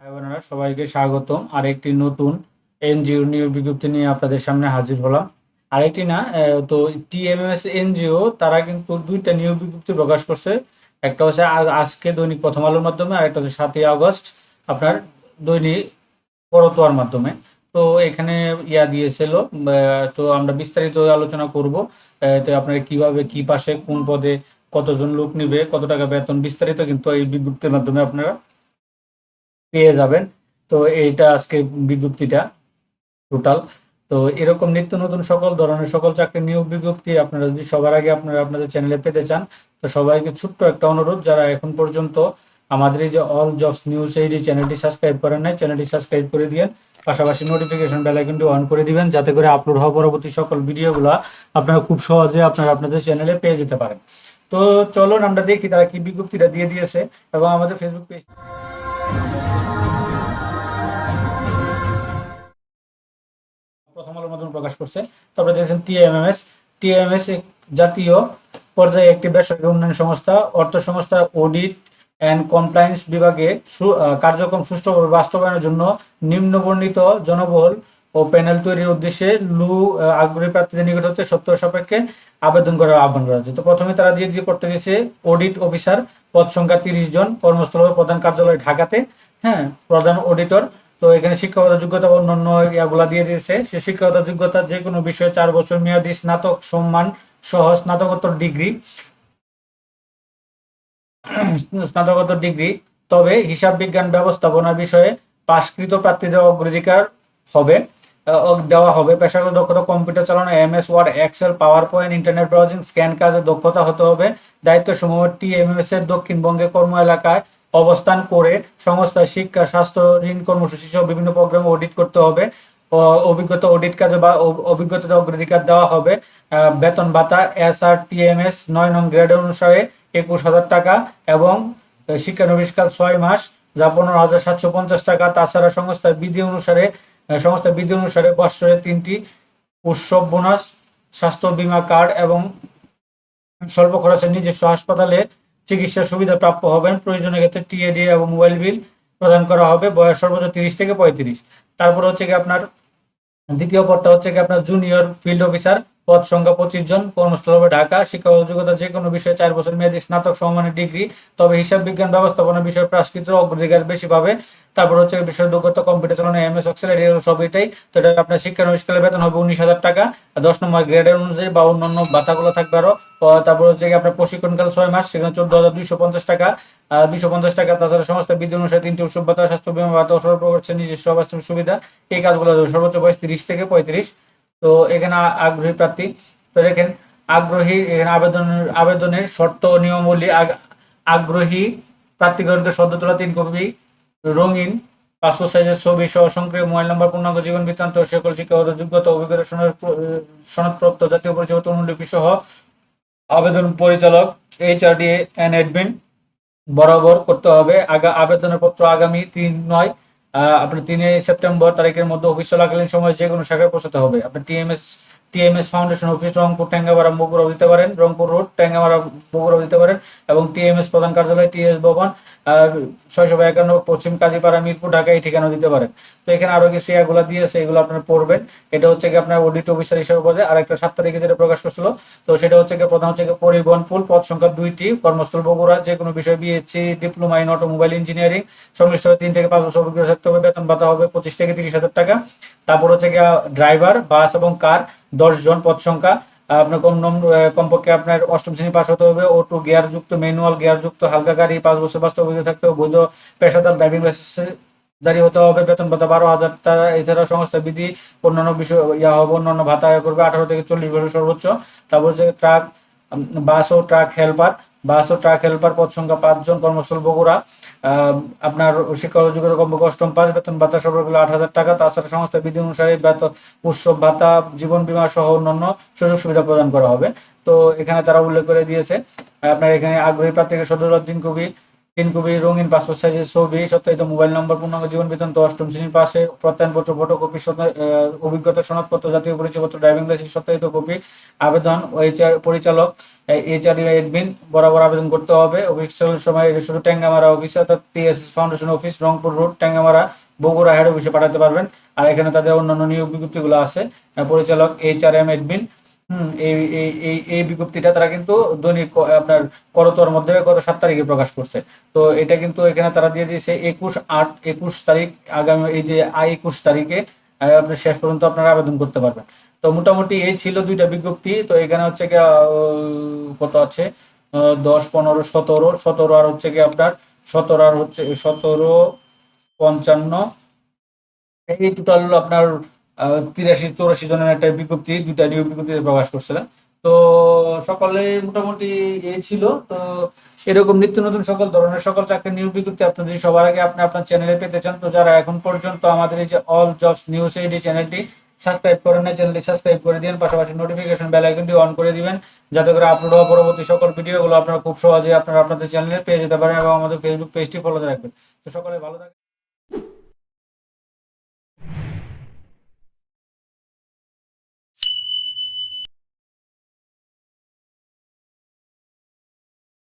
বোনেরা সবাইকে স্বাগতম। আরেকটি নতুন এনজিও নিয়োগ বিজ্ঞপ্তি নিয়ে আপনাদের সামনে হাজির হলাম। আরেকটি না তো টিএমএস এনজিও, তারা কিন্তু দুইটা নিয়োগ বিজ্ঞপ্তি প্রকাশ করছে। একটা হচ্ছে আজকে দৈনিক প্রথম আলোর মাধ্যমে, আর একটা হচ্ছে সাতই আগস্ট, আপনার দৈনিক করতোয়ার মাধ্যমে। তো এখানে ইয়া দিয়েছিল তো আমরা বিস্তারিত আলোচনা করব তো আপনারা কীভাবে, কি পাশে, কোন পদে কতজন লোক নিবে, কত টাকা বেতন, বিস্তারিত কিন্তু এই বিজ্ঞপ্তির মাধ্যমে আপনারা পেয়ে যাবেন। তো এইটা আজকে বিজ্ঞপ্তিটা টোটাল তো এরকম নিত্য নতুন সকল ধরনের সকল চাকরি নিয়োগ বিজ্ঞপ্তি আপনারা যদি সবার আগে আপনারা আপনাদের চ্যানেলে পেতে চান, তো সবাইকে ছোট্ট একটা অনুরোধ, যারা এখন পর্যন্ত আমাদের এই যে অল জবস নিউজ এই যে চ্যানেলটি সাবস্ক্রাইব করেন নাই চ্যানেলটি সাবস্ক্রাইব করে দিয়েন। পাশাপাশি নোটিফিকেশন বেল আইকনটি অন করে দিবেন, যাতে করে আপলোড হওয়া পরবর্তী সকল ভিডিওগুলো আপনারা খুব সহজে আপনারা আপনাদের চ্যানেলে পেয়ে যেতে পারেন। তো চলুন আমরা দেখি তারা কি বিজ্ঞপ্তিটা দিয়ে দিয়েছে এবং আমাদের ফেসবুক পেজ প্রকাশ করছে। তারপরে দেখছেন টিএমএমএস। টিএমএস জাতীয় পর্যায়ে একটি বেসরকারি উন্নয়ন সংস্থা, অর্থ সংস্থা, অডিট অ্যান্ড কমপ্লায়েন্স বিভাগে কার্যক্রম সুষ্ঠুভাবে বাস্তবায়নের জন্য নিম্নবর্ণিত জনবল ও প্যানেল তৈরির উদ্দেশ্যে লু আগ্রহী প্রার্থীদের নিকট হতে সত্য সাপেক্ষে আবেদন করার আহ্বান করা হচ্ছে তো প্রথমে তারা দিয়ে দিয়ে করতে গেছে অডিট অফিসার, পদ সংখ্যা তিরিশ জন, কর্মস্থল প্রধান কার্যালয় ঢাকাতে। হ্যাঁ প্রধান অডিটর তো এখানে শিক্ষাগত যোগ্যতা অন্যান্য ইয়াগুলা দিয়ে দিয়েছে। সে শিক্ষাগত যোগ্যতা যে কোনো বিষয়ে চার বছর মেয়াদী স্নাতক সম্মান সহ স্নাতকোত্তর ডিগ্রি। স্নাতকোত্তর ডিগ্রি। তবে হিসাব বিজ্ঞান ব্যবস্থাপনা বিষয়ে পাশকৃত প্রার্থীদের অগ্রাধিকার হবে দেওয়া হবে। পেশাগত দক্ষতা, কম্পিউটার চালানো M S Word, Excel, PowerPoint, internet browsing, scan কাজের দক্ষতা হতে হবে। দায়িত্ব সমূহ টি এম এস এর দক্ষিণবঙ্গে কর্ম এলাকায় অবস্থান করে সংস্থার শিক্ষা, স্বাস্থ্য, ঋণ কর্মসূচি সহ বিভিন্ন প্রোগ্রাম অডিট করতে হবে। অভিজ্ঞতা অডিট কাজে বা অভিজ্ঞতা অগ্রাধিকার দেওয়া হবে। বেতন ভাতা, S R T M S নয় নং গ্রেড অনুসারে একুশ হাজার টাকা এবং শিক্ষানবিষ্কাল ছয় মাস যা পনেরো হাজার সাতশো পঞ্চাশ টাকা। তাছাড়া সংস্থার বিধি অনুসারে সংস্থার বিধি অনুসারে বৎসরে তিনটি উৎসব বোনাস, স্বাস্থ্য বীমা কার্ড এবং স্বল্প খরচের নিজস্ব হাসপাতালে চিকিৎসার সুবিধা প্রাপ্য হবেন। প্রয়োজনীয় ক্ষেত্রে টিএডি এবং মোবাইল বিল প্রদান করা হবে। বয়স সর্বোচ্চ তিরিশ থেকে পঁয়ত্রিশ। তারপর হচ্ছে কি আপনার দ্বিতীয় পদটা হচ্ছে কি আপনার জুনিয়র ফিল্ড অফিসার পদ সংখ্যা পঁচিশ জন, কর্মস্থল হবে ঢাকা, শিক্ষা যোগ্যতা যে কোনো বিষয়ে চার বছর মেয়াদী স্নাতক সমমানের ডিগ্রি, তবে হিসাব বিজ্ঞান ব্যবস্থাপনা বিষয়ে প্রাস্কৃত অগ্রাধিকার বেশি পাবে। তারপর হচ্ছে বিষয় দক্ষতা কম্পিউটার চালানো এম এস অক্সেল সব এটাই তো এটা আপনার শিক্ষা নবিষ্কালের বেতন হবে উনিশ হাজার টাকা। দশ নম্বর গ্রেডের অনুযায়ী বা অন্যান্য ভাতাগুলো থাকবে আরও। তারপর হচ্ছে আপনার প্রশিক্ষণকাল ছয় মাস, সেখানে চোদ্দ হাজার দুইশো পঞ্চাশ টাকা। দুইশো পঞ্চাশ টাকা, তাছাড়া সমস্ত বিদ্যুৎ অনুসারে তিনটি উৎসব ভাতা, স্বাস্থ্য বীমা ভাতা সর্ব নিজস্ব সুবিধা। এই কাজগুলো সর্বোচ্চ বয়স তিরিশ থেকে পঁয়ত্রিশ। তো এখানে আগ্রহী প্রার্থী। তো দেখেন, আগ্রহী এখানে আবেদনের আবেদনের শর্ত, নিয়মাবলী, আগ- আগ্রহী প্রার্থীগণকে সদ্য তোলা তিন কপি রঙিন পাসপোর্ট সাইজের ছবি সহ সক্রিয় মোবাইল নম্বর, পূর্ণাঙ্গ জীবন বৃত্তান্ত, সকল শিক্ষাগত যোগ্যতা অভিজ্ঞতা সনদ, সনদপ্রাপ্ত জাতীয় পরিচয় অনুলিপি সহ আবেদন পরিচালক এইচআরডি অ্যান্ড অ্যাডমিন বরাবর করতে হবে। আগা আবেদনের পত্র আগামী তিন নয় আপনার তিনে সেপ্টেম্বর তারিখের মধ্যে অফিস চলাকালীন সময় যে কোনো শাখায় পৌঁছাতে হবে। আপনার TMS TMS foundation office, Rangpur Tangamara বগুড়াও দিতে পারেন। রংপুর রোড ট্যাঙ্গামারা বগুড়াও দিতে পারেন। এবং টিএমএস প্রধান কার্যালয়, টিএস ভবন ছয়শো একান্ন, পশ্চিম কাজীপাড়া, মিরপুর, ঢাকা, এই ঠিকানা দিতে পারেন। তো এখানে আরও কিছু এগুলো দিয়েছে এগুলো আপনারা পড়বেন। এটা হচ্ছে কি আপনার অডিট অফিসার হিসেবে পদে আর একটা সাত তারিখে যেটা প্রকাশ করছিল, তো সেটা হচ্ছে কি প্রধান হচ্ছে পরিবহন পুল, পদ সংখ্যা দুইটি, কর্মস্থল বগুড়া, যে কোনো বিষয় BSc diploma in automobile engineering সংশ্লিষ্ট তিন থেকে পাঁচ বছর থাকতে হবে, বেতন ভাতা হবে পঁচিশ থেকে তিরিশ হাজার টাকা। তারপর হচ্ছে গিয়ে ড্রাইভার বাস এবং কার দশ জন পদ সংখ্যা। আপনার কম কমপক্ষে আপনার অষ্টম শ্রেণি পাস হতে হবে। অটো গিয়ার যুক্ত ম্যানুয়াল গিয়ার যুক্ত, হালকা গাড়ি, পাঁচ বছর বাস্তব অভিজ্ঞতা থাকতে হবে। বৈধ পেশাদার ড্রাইভিং লাইসেন্স জারি হতে হবে। বেতন ভাতা বারো হাজার টাকা এছাড়া সংস্থা বিধি অন্যান্য বিষয়, ইয়া হবে, অন্যান্য ভাতা করবে আঠারো থেকে চল্লিশ বছর সর্বোচ্চ। তারপর হচ্ছে ট্রাক বাস ও ট্রাক হেলপার, বাস ও ট্রাক হেলপার পদ সংখ্যা পাঁচজন কর্মস্থল বগুড়া। আপনার শিক্ষা যোগ্যতা কমপক্ষে অষ্টম পাঁচ বেতন ভাতা সর্বগুলো আট হাজার টাকা, তাছাড়া সংস্থা বিধি অনুসারে বেতন, উৎসব ভাতা, জীবন বীমা সহ অন্যান্য সুযোগ সুবিধা প্রদান করা হবে। তো এখানে তারা উল্লেখ করে দিয়েছে, আপনার এখানে আগ্রহী প্রার্থীকে সদর দিন কবি তিন কপি রঙিন পাসপোর্ট সাইজের ছবি, সত্যায়িত মোবাইল নম্বর, পূর্ণাঙ্গ জীবন বেতন তো অষ্টম শ্রেণির পাশে প্রত্যয়নপত্র, ফটোকপি অভিজ্ঞতা, সনদপত্র, জাতীয় পরিচয়পত্র, ড্রাইভিং লাইসেন্স, সত্যায়িত কপি, আবেদন এইচআর পরিচালক এইচআর এডমিন বরাবর আবেদন করতে হবে। অফিসের সময় শুধু ট্যাঙ্গামারা অফিস, অর্থাৎ TS foundation office, Rangpur road, Tangamara, Bogura head অফিসে পাঠাতে পারবেন। আর এখানে তাদের অন্যান্য নিয়োগ বিজ্ঞপ্তিগুলো আছে। পরিচালক এইচআর এম এডমিন এই এই এই বিজ্ঞপ্তিটা তারা কিন্তু দৈনিক আপনার করতর মধ্যে গত সাত তারিখে প্রকাশ করছে। তো এটা কিন্তু এখানে তারা দিয়ে দিয়েছে একুশ আট একুশ তারিখ, আগামী এই যে আই একুশ তারিখে আপনি শেষ পর্যন্ত আপনারা আবেদন করতে পারবেন। তো মোটামুটি এই ছিল দুইটা বিজ্ঞপ্তি। তো এখানে হচ্ছে কি কত আছে? দশ, পনেরো, সতেরো সতেরো আর হচ্ছে কি আপনার সতেরো আর হচ্ছে, সতেরো, পঞ্চান্ন। এই টোটাল আপনার তিরাশি, চৌরাশি জনের একটা বিজ্ঞপ্তি, দুইটা নিয়োগ বিজ্ঞপ্তিতে প্রকাশ করছিলেন তো সকলে মোটামুটি এই ছিল। তো এরকম নিত্য নতুন সকল ধরনের সকল চাকরির নিয়োগ বিজ্ঞপ্তি আপনি যদি সবার আগে আপনি আপনার চ্যানেলে পেতে চান। তো যারা এখন পর্যন্ত আমাদের এই যে অল জবস নিউজ এইডি চ্যানেলটি সাবস্ক্রাইব করেন না চ্যানেলটি সাবস্ক্রাইব করে দিন। পাশাপাশি নোটিফিকেশন বেল আইকনটি অন করে দিবেন। যাতে করে আপলোড হওয়া পরবর্তী সকল ভিডিওগুলো আপনারা খুব সহজে আপনারা আপনাদের চ্যানেলে পেয়ে যেতে পারেন এবং আমাদের ফেসবুক পেজটি ফলো রাখবেন। তো সকলে ভালো থাকবেন।